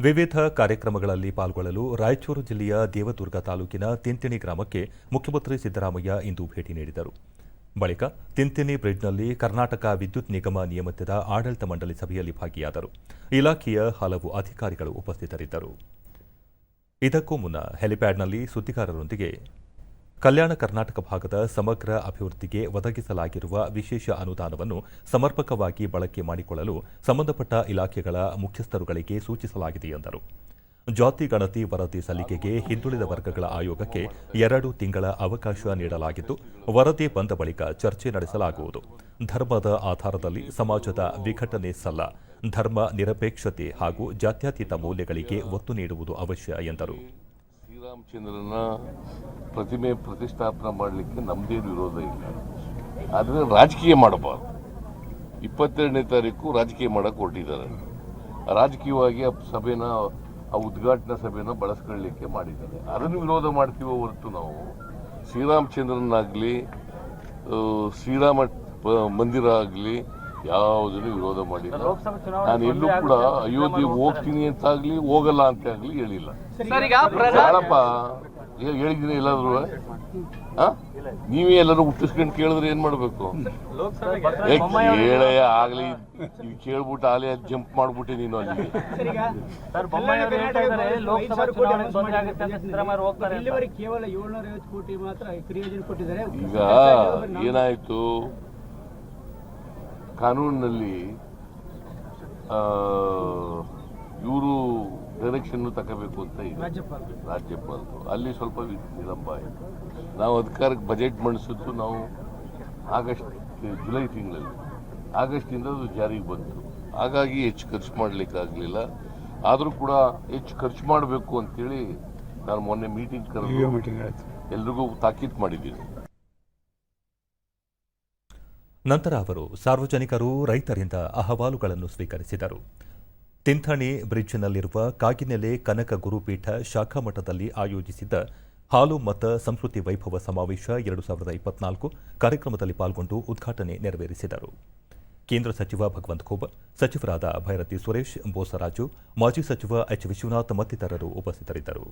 ವಿವಿಧ ಕಾರ್ಯಕ್ರಮಗಳಲ್ಲಿ ಪಾಲ್ಗೊಳ್ಳಲು ರಾಯಚೂರು ಜಿಲ್ಲೆಯ ದೇವದುರ್ಗ ತಾಲೂಕಿನ ತಿಂತಿಣಿ ಗ್ರಾಮಕ್ಕೆ ಮುಖ್ಯಮಂತ್ರಿ ಸಿದ್ದರಾಮಯ್ಯ ಇಂದು ಭೇಟಿ ನೀಡಿದರು. ಬಳಿಕ ತಿಂತಿಣಿ ಬ್ರಿಡ್ಜ್ನಲ್ಲಿ ಕರ್ನಾಟಕ ವಿದ್ಯುತ್ ನಿಗಮ ನಿಯಮಿತದ ಆಡಳಿತ ಮಂಡಳಿ ಸಭೆಯಲ್ಲಿ ಭಾಗಿಯಾದರು. ಇಲಾಖೆಯ ಹಲವು ಅಧಿಕಾರಿಗಳು ಉಪಸ್ಥಿತರಿದ್ದರು. ಇದಕ್ಕೂ ಮುನ್ನ ಹೆಲಿಪ್ಯಾಡ್ನಲ್ಲಿ ಸುದ್ದಿಗಾರರೊಂದಿಗೆ ಕಲ್ಯಾಣ ಕರ್ನಾಟಕ ಭಾಗದ ಸಮಗ್ರ ಅಭಿವೃದ್ಧಿಗೆ ಒದಗಿಸಲಾಗಿರುವ ವಿಶೇಷ ಅನುದಾನವನ್ನು ಸಮರ್ಪಕವಾಗಿ ಬಳಕೆ ಮಾಡಿಕೊಳ್ಳಲು ಸಂಬಂಧಪಟ್ಟ ಇಲಾಖೆಗಳ ಮುಖ್ಯಸ್ಥರುಗಳಿಗೆ ಸೂಚಿಸಲಾಗಿದೆ ಎಂದರು. ಜಾತಿ ಗಣತಿ ವರದಿ ಸಲ್ಲಿಕೆಗೆ ಹಿಂದುಳಿದ ವರ್ಗಗಳ ಆಯೋಗಕ್ಕೆ ಎರಡು ತಿಂಗಳ ಅವಕಾಶ ನೀಡಲಾಗಿದ್ದು, ವರದಿ ಬಂದ ಬಳಿಕ ಚರ್ಚೆ ನಡೆಸಲಾಗುವುದು. ಧರ್ಮದ ಆಧಾರದಲ್ಲಿ ಸಮಾಜದ ವಿಘಟನೆ ಸಲ್ಲ, ಧರ್ಮ ನಿರಪೇಕ್ಷತೆ ಹಾಗೂ ಜಾತ್ಯತೀತ ಮೌಲ್ಯಗಳಿಗೆ ಒತ್ತು ನೀಡುವುದು ಅವಶ್ಯ ಎಂದರು. ಶ್ರೀರಾಮಚಂದ್ರನ ಪ್ರತಿಮೆ ಪ್ರತಿಷ್ಠಾಪನೆ ಮಾಡಲಿಕ್ಕೆ ನಮ್ದೇನು ವಿರೋಧ ಇಲ್ಲ. ಆದರೆ ರಾಜಕೀಯ ಮಾಡಬಾರ್ದು. ಇಪ್ಪತ್ತೆರಡನೇ ತಾರೀಕು ರಾಜಕೀಯ ಮಾಡಕ್ಕೆ ಹೊರಟಿದ್ದಾರೆ. ರಾಜಕೀಯವಾಗಿ ಆ ಸಭೆನ, ಆ ಉದ್ಘಾಟನಾ ಸಭೆನ ಬಳಸ್ಕೊಳ್ಳಿಕ್ಕೆ ಮಾಡಿದ್ದಾರೆ. ಅದನ್ನು ವಿರೋಧ ಮಾಡ್ತೀವೋ ಹೊರತು ನಾವು ಶ್ರೀರಾಮಚಂದ್ರನಾಗಲಿ ಶ್ರೀರಾಮ ಮಂದಿರ ಆಗಲಿ ಯಾವುದನ್ನು ವಿರೋಧ ಮಾಡಿಲ್ಲ. ನಾನು ಎಲ್ಲೂ ಕೂಡ ಅಯೋಧ್ಯೆ ಹೋಗ್ತೀನಿ ಅಂತಾಗ್ಲಿ ಹೋಗಲ್ಲ ಅಂತ ಆಗ್ಲಿ ಹೇಳಿಲ್ಲ ಯಾರಪ್ಪ? ಹೇಳಿದ್ದೀನಿ ಎಲ್ಲಾದ್ರೂ? ಆ? ನೀವೇ ಎಲ್ಲರೂ ಹುಟ್ಟಿಸ್ಕೊಂಡು ಕೇಳಿದ್ರೆ ಏನ್ ಮಾಡ್ಬೇಕು? ಹೇಳೇ ಆಗ್ಲಿ ನೀವು ಕೇಳ್ಬಿಟ್ಟು ಆಲೇ ಜಂಪ್ ಮಾಡ್ಬಿಟ್ಟೆ ನೀನು ಅಲ್ಲಿ. ಈಗ ಏನಾಯ್ತು? ಕಾನೂನಿನಲ್ಲಿ ಇವರು ಡೈರೆಕ್ಷನ್ನು ತಗೋಬೇಕು ಅಂತ ಇದೆ. ರಾಜ್ಯಪಾಲ ರಾಜ್ಯಪಾಲರು. ಅಲ್ಲಿ ಸ್ವಲ್ಪ ವಿಳಂಬ ಆಯಿತು. ನಾವು ಅಧಿಕಾರಕ್ಕೆ ಬಜೆಟ್ ಮಂಡಿಸಿದ್ದು ನಾವು ಆಗಸ್ಟ್ ಜುಲೈ ತಿಂಗಳಲ್ಲಿ. ಆಗಸ್ಟಿಂದ ಅದು ಜಾರಿಗೆ ಬಂತು. ಹಾಗಾಗಿ ಹೆಚ್ಚು ಖರ್ಚು ಮಾಡಲಿಕ್ಕಾಗಲಿಲ್ಲ ಆದರೂ ಕೂಡ ಹೆಚ್ಚು ಖರ್ಚು ಮಾಡಬೇಕು ಅಂತೇಳಿ ನಾನು ಮೊನ್ನೆ ಮೀಟಿಂಗ್ ಕರೆದು ಎಲ್ರಿಗೂ ತಾಕೀತು ಮಾಡಿದ್ದೀನಿ. ನಂತರ ಅವರು ಸಾರ್ವಜನಿಕರು, ರೈತರಿಂದ ಅಹವಾಲುಗಳನ್ನು ಸ್ವೀಕರಿಸಿದರು. ತಿಂಥಣಿ ಬ್ರಿಡ್ಜ್ನಲ್ಲಿರುವ ಕಾಗಿನೆಲೆ ಕನಕ ಗುರುಪೀಠ ಶಾಖಾ ಮಠದಲ್ಲಿ ಆಯೋಜಿಸಿದ್ದ ಹಾಲು ಮತ ಸಂಸ್ಕೃತಿ ವೈಭವ ಸಮಾವೇಶ ಎರಡು ಸಾವಿರದ ಇಪ್ಪತ್ನಾಲ್ಕು ಕಾರ್ಯಕ್ರಮದಲ್ಲಿ ಪಾಲ್ಗೊಂಡು ಉದ್ಘಾಟನೆ ನೆರವೇರಿಸಿದರು. ಕೇಂದ್ರ ಸಚಿವ ಭಗವಂತ ಖೂಬ್, ಸಚಿವರಾದ ಭೈರತಿ ಸುರೇಶ್, ಬೋಸರಾಜು, ಮಾಜಿ ಸಚಿವ ಎಚ್. ವಿಶ್ವನಾಥ್ ಮತ್ತಿತರರು ಉಪಸ್ಥಿತರಿದ್ದರು.